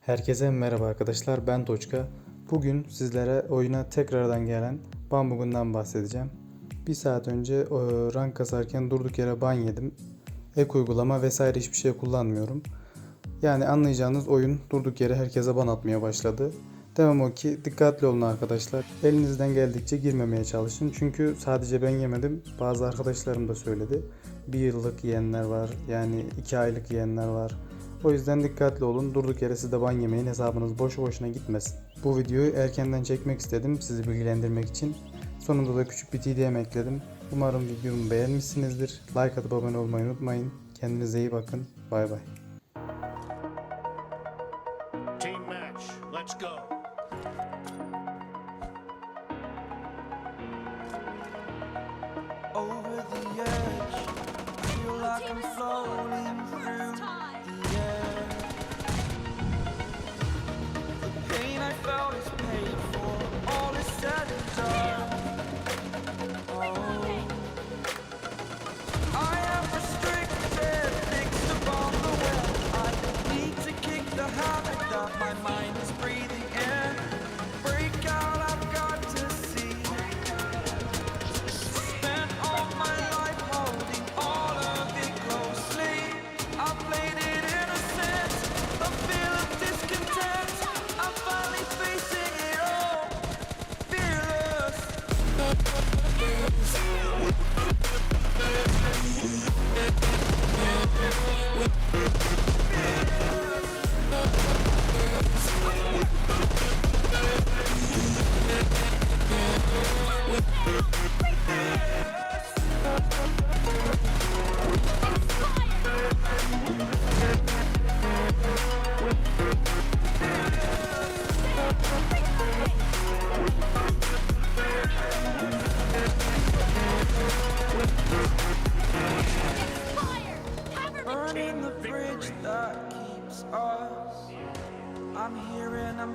Herkese merhaba arkadaşlar ben Toçka. Bugün sizlere oyuna tekrardan gelen Bambugun'dan bahsedeceğim. Bir saat önce e, rank kasarken durduk yere ban yedim. Ek uygulama vesaire hiçbir şey kullanmıyorum. Yani anlayacağınız oyun durduk yere herkese ban atmaya başladı. Demem o ki dikkatli olun arkadaşlar. Elinizden geldikçe girmemeye çalışın. Çünkü sadece ben yemedim. Bazı arkadaşlarım da söyledi. Bir yıllık yiyenler var. Yani iki aylık yiyenler var. O yüzden dikkatli olun. Durduk yere siz de ban yemeyin. Hesabınız boşu boşuna gitmesin. Bu videoyu erkenden çekmek istedim. Sizi bilgilendirmek için. Sonunda da küçük bir TDM ekledim. Umarım videomu beğenmişsinizdir. Like atıp abone olmayı unutmayın. Kendinize iyi bakın. Bay bay. Team match. Let's go. Over the edge. Feel like I'm floating I'm here and I'm